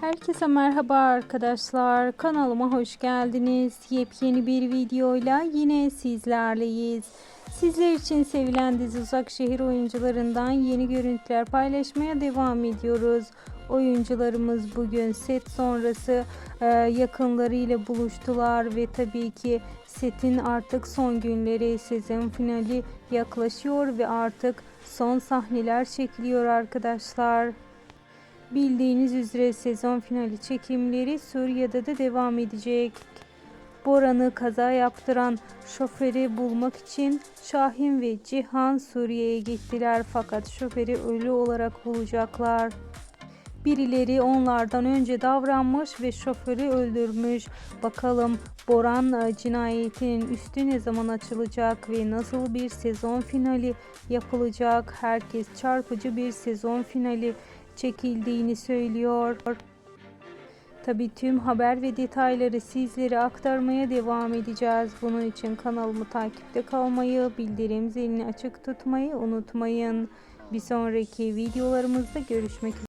Herkese merhaba arkadaşlar. Kanalıma hoş geldiniz. Yepyeni bir videoyla yine sizlerleyiz. Sizler için sevilen dizi Uzak Şehir oyuncularından yeni görüntüler paylaşmaya devam ediyoruz. Oyuncularımız bugün set sonrası e, yakınlarıyla buluştular ve tabii ki setin artık son günleri sezon finali yaklaşıyor ve artık son sahneler çekiliyor arkadaşlar. Bildiğiniz üzere sezon finali çekimleri Suriye'de de devam edecek. Boran'ı kaza yaptıran şoförü bulmak için Şahin ve Cihan Suriye'ye gittiler fakat şoförü ölü olarak bulacaklar. Birileri onlardan önce davranmış ve şoförü öldürmüş. Bakalım Boran cinayetinin üstü ne zaman açılacak ve nasıl bir sezon finali yapılacak? Herkes çarpıcı bir sezon finali çekildiğini söylüyor. Tabii tüm haber ve detayları sizlere aktarmaya devam edeceğiz. Bunun için kanalımı takipte kalmayı, bildirim zilini açık tutmayı unutmayın. Bir sonraki videolarımızda görüşmek üzere.